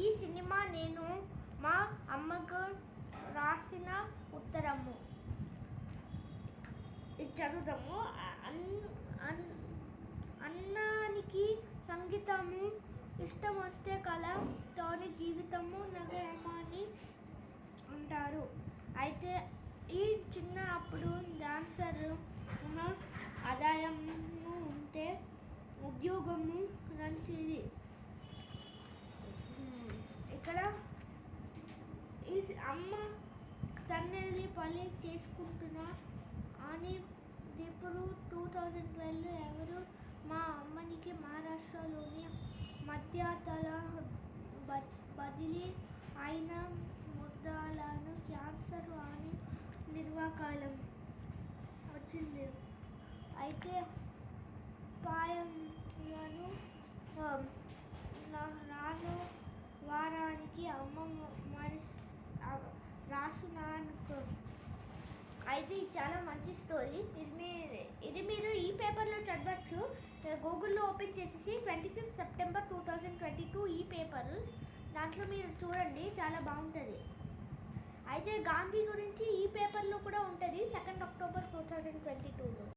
ఈ సినిమా నేను మా అమ్మకు రాసిన ఉత్తరము. చదువుతాము అన్నానికి సంగీతము ఇష్టం వస్తే కళతోని జీవితము నగరమని అంటారు. అయితే ఈ చిన్న అప్పుడు డాన్స్ అమ్మ తన్నెల్లి పని చేసుకుంటున్నా. అని ఇప్పుడు టూ థౌజండ్ ట్వెల్వ్ ఎవరు? మా అమ్మనికి మహారాష్ట్రలోని మధ్యతల బదిలీ అయిన ముద్దాలను క్యాన్సర్ అని నిర్వాకాలం వచ్చింది. అయితే పాయంలను రాను వారానికి అమ్మ మరి రాస్తున్నాను అయితే ఇది చాలా మంచి స్టోరీ ఇది మీ ఇది మీరు ఈ పేపర్లో చదవచ్చు. గూగుల్లో ఓపెన్ చేసేసి twenty fifth September two thousand twenty two ఈ పేపర్ దాంట్లో మీరు చూడండి చాలా బాగుంటుంది. అయితే గాంధీ గురించి ఈ పేపర్లో కూడా ఉంటుంది second October two thousand twenty టూలో